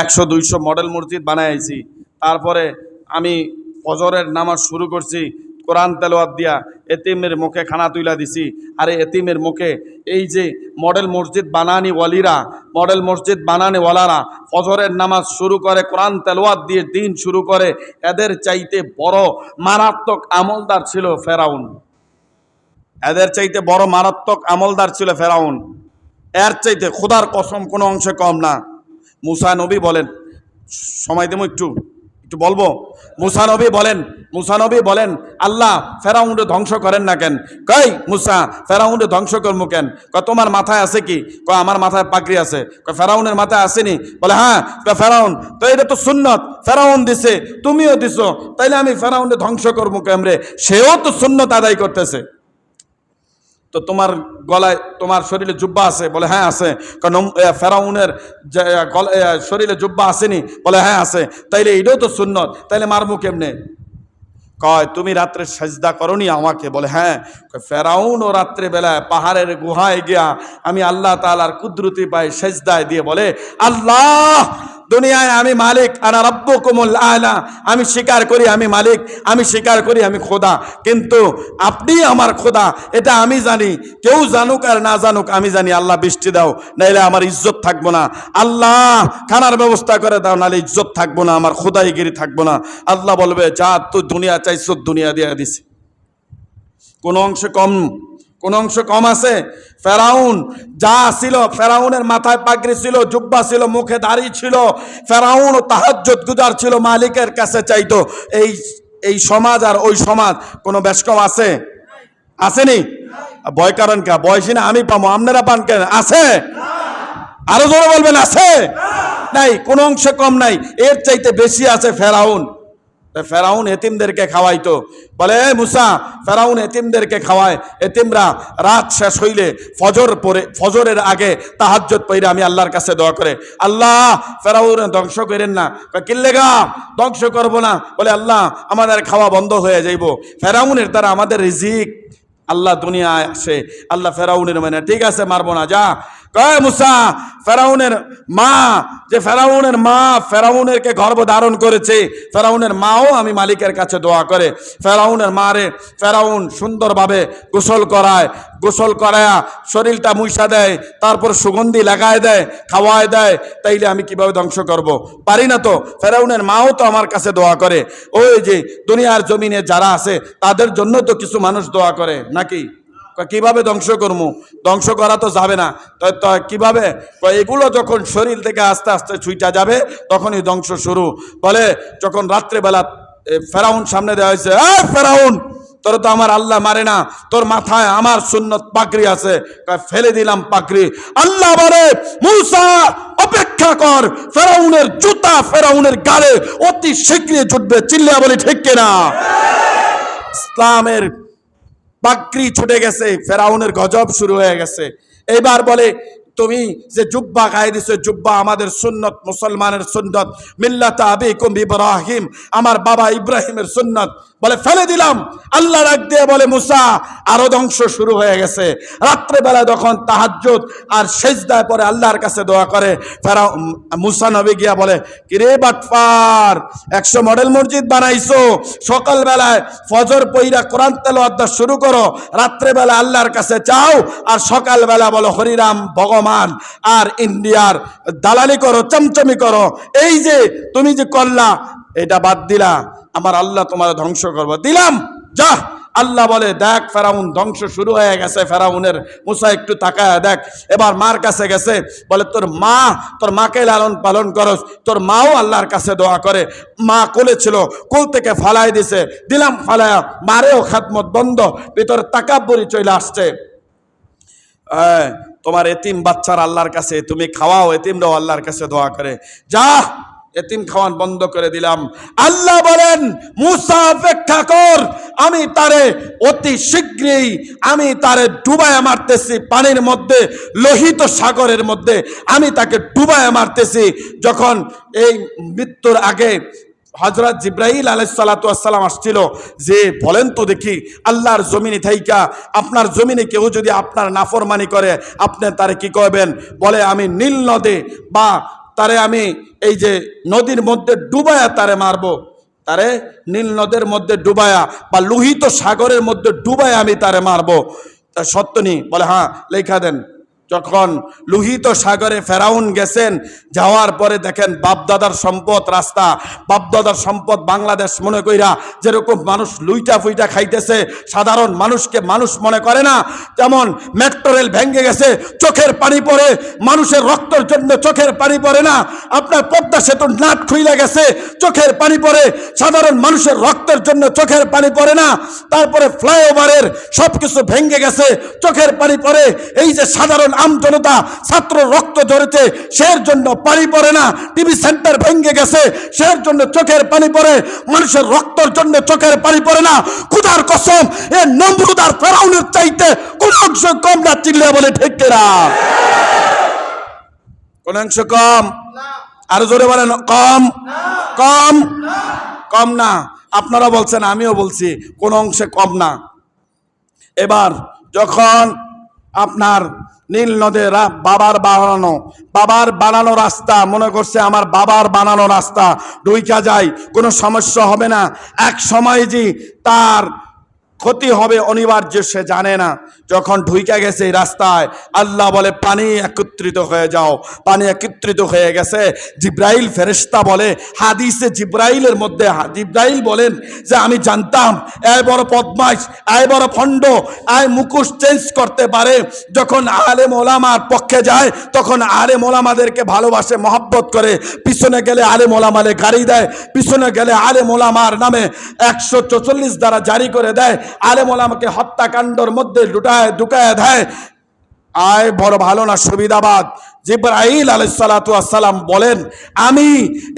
একশো, দুইশো মডেল মসজিদ বানাইছি। তারপরে আমি ফজরের নামাজ শুরু করছি, কোরআন তেলোয়াত দিয়া এতিমের মুখে খানা তুইলা দিছি। আর এতিমের মুখে এই যে মডেল মসজিদ বানানি ওয়ালিরা, মডেল মসজিদ বানানি ওয়ালারা ফজরের নামাজ শুরু করে, কোরআন তেলোয়াত দিয়ে দিন শুরু করে, এদের চাইতে বড় মারাত্মক আমলদার ছিল ফেরাউন। এদের চাইতে বড় মারাত্মক আমলদার ছিল ফেরাউন। এর চাইতে খোদার কসম কোনো অংশে কম না। মুসা নবী বলেন, সময় দেবো একটু একটু বলব? মুসা নবী বলেন, মুসা নবী বলেন, আল্লাহ ফেরাউন্ডে ধ্বংস করেন না কেন? কই মুসা ফেরাউন্ডে ধ্বংস করব কেন? ক তোমার মাথায় আছে কি? ক আমার মাথায় পাকড়ি আছে। ক ফেরাউনের মাথায় আসেনি? বলে হ্যাঁ ফেরাউন, তো এটা তো সুন্নত, ফেরাউন দিছে, তুমিও দিছো, তাইলে আমি ফেরাউন্ডে ধ্বংস করব কেমরে? সেও তো সুন্নত আদায় করতেছে। তো তোমার গলায়, তোমার শরীরে জুব্বা আছে? বলে হ্যাঁ আছে। কারণ ফেরাউনের শরীরে জুব্বা আসেনি। বলে হ্যাঁ আছে। তাইলে এটাও তো সুন্নত। তাইলে মারমু কেমনে? কয়, তুমি রাত্রে সেজদা করনি আমাকে? বলে হ্যাঁ। ফেরাউন ও রাত্রে বেলায় পাহাড়ের গুহায় গিয়া আমি আল্লাহ তালার কুদরতি পাই সেজদায় দিয়ে বলে, আল্লাহ দুনিয়ায় আমি মালিক, আনা রব্বু কুমুল আলা। আমি স্বীকার করি আমি মালিক, আমি স্বীকার করি আমি খোদা। কিন্তু আপনি আমার খোদা, এটা আমি জানি। কেউ জানুক আর না জানুক, আমি জানি আল্লাহ বৃষ্টি দাও, নাইলে আমার ইজ্জত থাকব না। আল্লাহ খানার ব্যবস্থা করে দাও নাহলে ইজ্জত থাকব না, আমার খোদাইগিরি থাকব না। আল্লাহ বলবে, যা তো দুনিয়া চাইছ, দুনিয়া দিয়ে দিছি। কোন অংশে কম, কোন অংশ কম আছে। ফেরাউন যা ছিল, ফেরাউনের মাথায় পাগড়ি ছিল, জুব্বা ছিল, মুখে দাড়ি ছিল, ফেরাউন তাহাজ্জত গুজার ছিল, মালিকের কাছে চাইতো। এই এই সমাজ আর ওই সমাজ, কোনো বেশ আছে? আসেনি? বয় কারণ কা? বয়সী না, আমি পাবো আপনারা পান কেন আছে? আরও জোরে বলবেন, আছে? নাই, কোন অংশে কম নাই। এর চাইতে বেশি আছে ফেরাউন। ফেরাউন এতিমদেরকে খাওয়াইতো। বলে "এ মুসা ফেরাউন এতিমদেরকে খাওয়ায়। এতিমরা রাত শেষ হইলে ফজর পরে ফজরের আগে তাহাজ্জত পইরে আমি আল্লাহর কাছে দোয়া করে আল্লাহ ফেরাউন ধ্বংস করেন না। কয়, কিল্লেগা ধ্বংস করব না। বলে আল্লাহ আমাদের খাওয়া বন্ধ হয়ে যাইব। ফেরাউনের দ্বারা আমাদের রিজিক আল্লাহ দুনিয়ায় আসে। আল্লাহ ফেরাউনের মানে ঠিক আছে মারবো না যা। কয় মুসা, ফেরাউনের মা, যে ফেরাউনের মা ফেরাউনেরকে গর্ভ ধারণ করেছে, ফেরাউনের মাও আমি মালিকের কাছে দোয়া করে, ফেরাউনের মারে ফেরাউন সুন্দরভাবে গোসল করায়, গোসল করায়া শরীরটা মুইসা দেয়, তারপর সুগন্ধি লাগায় দেয়, খাওয়ায় দেয়, তাইলে আমি কীভাবে ধ্বংস করব। পারি না তো, ফেরাউনের মাও তো আমার কাছে দোয়া করে, ওই যে দুনিয়ার জমিনে যারা আছে, তাদের জন্য তো কিছু মানুষ দোয়া করে, নাকি কীভাবে ধ্বংস করব ধ্বংস করা তো যাবে না। তো, কীভাবে? এগুলো যখন শরীর থেকে আস্তে আস্তে ছুইটা যাবে, তখনই ধ্বংস শুরু। বলে যখন রাত্রেবেলা ফেরাউন সামনে দেওয়া হয়েছে, "এই ফেরাউন, তোর তো আমার আল্লাহ মারে না। তোর মাথায় আমার সুন্নত পাকড়ি আছে। ফেলে দিলাম পাকড়ি আল্লাহ বলে, মুসা, অপেক্ষা কর। ফেরাউনের জুতা ফেরাউনের গালে অতি শীঘ্রই জুটবে। চিল্লিয়া বলি, ঠিক কিনা? ইসলামের পাকড়ি ছুটে গেছে, ফেরাউনের গজব শুরু হয়ে গেছে। এবার বলে, তুমি যে জুব্বা গায়ে দিছো, জুব্বা আমাদের সুন্নত, মুসলমানের সুন্নত, মিল্লাত আবিকুম ইব্রাহিম, আমার বাবা ইব্রাহিমের সুন্নত বলে, ফেলে দিলাম। আল্লাহ রাখ দিয়ে বলে, মুসা, আরও ধ্বংস শুরু হয়ে গেছে। রাত্রেবেলা যখন তাহাজ্জুদ আর সেজদায় পরে আল্লাহর কাছে দোয়া করে ফেরা মুসা নবী গিয়া বলে, কিরে বাটফার, একশো মডেল মসজিদ বানাইছো। সকালবেলায় ফজর পইরা কোরআন তেল তেলাওয়াত শুরু করো। রাত্রেবেলা আল্লাহর কাছে চাও। আর সকালবেলা বলো, হরিরাম, ভগবান আর ইন্ডিয়ার দালালি করো, চমচমি করো। এই যে তুমি যে করলা, এটা বাদ দিলা। আমার আল্লাহ তোমার ধ্বংস করব। দিলাম, যা। আল্লাহ বলে, দেখ, ফেরাউন, ধ্বংস শুরু হয়ে গেছে ফেরাউনের। মুসা একটু তাকায় দেখ, এবার মার কাছে গেছে। বলে, তোর মা, তোর মাকে লালন পালন করস, তোর মাও আল্লাহর কাছে দোয়া করে। মা কোলে ছিল, কোল থেকে ফালাই দিছে। দিলাম, ফালায়া, মারেও খাতমত বন্ধ, ভিতরে তাকাব্বরি চলে আসছে। তোমার এতিম বাচ্চার আল্লাহর কাছে, তুমি খাওয়াও, এতিমরাও আল্লাহর কাছে দোয়া করে। যা এতিম খাওয়ান বন্ধ করে দিলাম। আল্লাহ বলেন, মুসা, অপেক্ষা কর, আমি তারে অতি শীঘ্রই, আমি তারে ডুবায় মারতেছি পানির মধ্যে, লোহিত সাগরের মধ্যে, আমি তাকে ডুবায় মারতেছি। যখন এই মৃত্যুর আগে হজরত জিব্রাহিল আলাইসালাতাম আসছিল, যে, বলেন তো দেখি, আল্লাহর জমিনে থাইকা, আপনার জমিনে কেউ যদি আপনার নাফরমানি করে, আপনি তারে কি করবেন? বলে, আমি নীল নদে বা তারে আমি এই যে নদীর মধ্যে ডুবায়া তারে মারবো। তারে নীল নদের মধ্যে ডুবায়া বা লোহিত সাগরের মধ্যে ডুবায়া আমি তারে মারবো। তা সত্য নি? বলে হ্যাঁ লেখা দেন। যখন লোহিত সাগরে ফেরাউন গেছেন, যাওয়ার পরে দেখেন বাপদাদার সম্পদ রাস্তা, বাপদাদার সম্পদ বাংলাদেশ মনে কইরা যেরকম মানুষ লুইটা ফুইটা খাইতেছে, সাধারণ মানুষকে মানুষ মনে করে না, তেমন মেট্রো রেল ভেঙে গেছে, চোখের পানি পড়ে, মানুষের রক্তের জন্য চোখের পানি পড়ে না, আপনার পদ্মা সেতুর নাট খুইলে গেছে, চোখের পানি পড়ে, সাধারণ মানুষের রক্তের জন্য চোখের পানি পড়ে না, তারপরে ফ্লাইওভারের সব কিছু ভেঙে গেছে, চোখের পানি পড়ে, এই যে সাধারণ আমজনতা ছাত্র রক্ত ঝরেছে সের জন্য পানি পড়ে না। টিভি সেন্টার ভেঙে গেছে, সের জন্য চোখের পানি পড়ে। মানুষের রক্তের জন্য চোখের পানি পড়ে না। খুদার কসম, এ নমরুদার ফেরাউনের চাইতে কোন অংশ কম না চিল্লে বলে ঠিক না কোন অংশ কম? আরও জোরে বলেন, কম? কম? কম না। আপনারা বলছেন, আমিও বলছি, কোন অংশে কম না। এবার যখন আপনার নীল নদে বাবার বানানো। বাবার বানানো রাস্তা। মনে করছে আমার বাবার বানানো রাস্তা। ডুইকা যায়, কোনো সমস্যা হবে না। এক সময় যে তার ক্ষতি হবে অনিবার্য, সে জানে না। যখন ঢুইকা গেছে রাস্তায়, আল্লাহ বলে, পানি একত্রিত হয়ে যাও। পানি একত্রিত হয়ে গেছে। জিব্রাইল ফেরেশতা বলে, হাদিসে জিব্রাইলের মধ্যে, জিব্রাইল বলেন যে, আমি জানতাম এই বড় পদ্মাইশ এই বড় ফন্ড আয় মুখোশ চেঞ্জ করতে পারে। যখন আলেম মোলামার পক্ষে যায়, তখন আলেম মোলামাদেরকে ভালোবাসে, মহব্বত করে। পিছনে গেলে আলেম ওলামালে গাড়ি দেয়, পিছনে গেলে আলেম মোলামার নামে একশো চৌচল্লিশ দ্বারা জারি করে দেয়। আলেম আমাকে হত্যাকাণ্ডর মধ্যে লুটায়, ঢুকায় দেয় আয় বড় ভালো না, সুবিধাবাদ। জিব্রাইল আলাইসালাম বলেন, আমি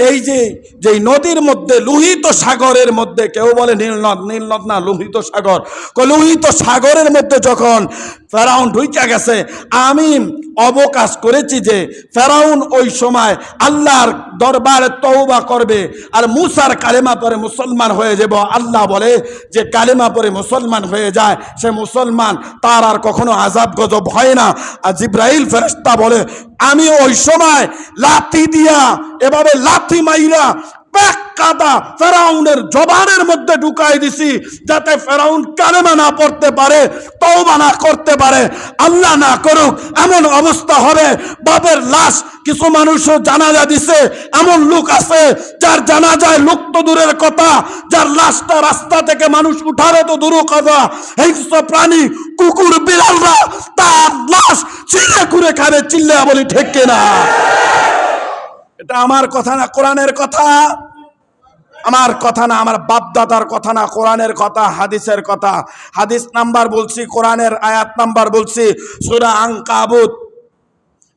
এই যে যে নদীর মধ্যে, লোহিত সাগরের মধ্যে, কেউ বলে নীলনদ নীলনদ না, লোহিত সাগর। লোহিত সাগরের মধ্যে যখন ফেরাউন ঢুইকা গেছে, আমি অবকাশ করেছি যে ফেরাউন ওই সময় আল্লাহর দরবারে তওবা করবে আর মুসার কালেমা পরে মুসলমান হয়ে যাব। আল্লাহ বলে যে কালেমা পরে মুসলমান হয়ে যায়, সে মুসলমান তার আর কখনো আজাব গজব হয় না। আর জিব্রাইল ফেরেশতা বলে আমি ওই সময় লাথি দিয়া, এভাবে লাথি মাইরা প্যাক কাদা ফেরাউনের জবানের মধ্যে ঢুকাই দিছি যাতে ফেরাউন কালেমা না পড়তে পারে না করতে পারে, আল্লাহ না করুক, এমন অবস্থা হবে লাশ কিছু মানুষও জানাজা দিছে, এমন লোক আছে যার জানাজায় লোক তো দূরের কথা, যার লাশটা রাস্তা থেকে মানুষ উঠারে তো দূর কথা, হিংস্র প্রাণী, কুকুর, বিড়ালরা তার লাশ ছিঁড়ে খুঁড়ে খাবে চিল্লে বলি, ঠিক না। এটা আমার কথা না, কোরআনের কথা। আমার কথা না, আমার বাপদাদার কথা না, কোরআনের কথা, হাদিসের কথা। হাদিস নাম্বার বলছি, কোরআনের আয়াত নাম্বার বলছি, সুরা আঙ্কাবুত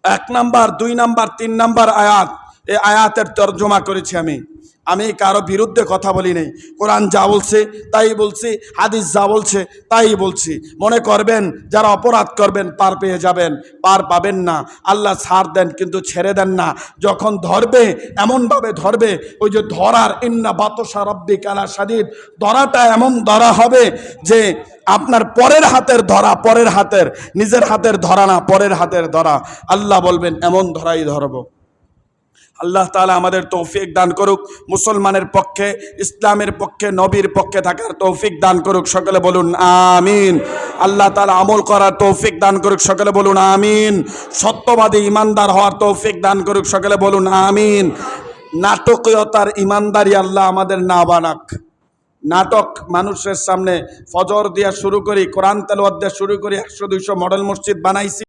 এক নাম্বার, দুই নাম্বার, তিন নাম্বার আয়াত। এই আয়াতের তর্জমা করেছি আমি। আমি কারও বিরুদ্ধে কথা বলি নাই। কোরআন যা বলছে, তাই বলছি। হাদিস যা বলছে, তাই বলছি। মনে করবেন, যারা অপরাধ করবেন, পার পেয়ে যাবেন। পার পাবেন না। আল্লাহ ছাড় দেন, কিন্তু ছেড়ে দেন না। যখন ধরবে, এমনভাবে ধরবে, ওই যে ধরার, ইন্না বাতসা রব্বি কালা সাদিদ ধরাটা এমন ধরা হবে যে আপনার পরের হাতের ধরা, পরের হাতের, নিজের হাতের ধরা না, পরের হাতের ধরা। আল্লাহ বলবেন, এমন ধরাই ধরবো। আল্লাহ তালা আমাদের তৌফিক দান করুক, মুসলমানের পক্ষে, ইসলামের পক্ষে, নবীর পক্ষে থাকার তৌফিক দান করুক, সকলে বলুন আমিন। আল্লাহ তালা আমল করার তৌফিক দান করুক, সকলে বলুন আমিন। সত্যবাদী ইমানদার হওয়ার তৌফিক দান করুক, সকলে বলুন আমিন। নাটকীয়তার ইমানদারি আল্লাহ আমাদের না বানাক। নাটক মানুষের সামনে ফজর দিয়া শুরু করি, কোরআন দিয়া শুরু করি, একশো দুইশো মডেল মসজিদ বানাইছি।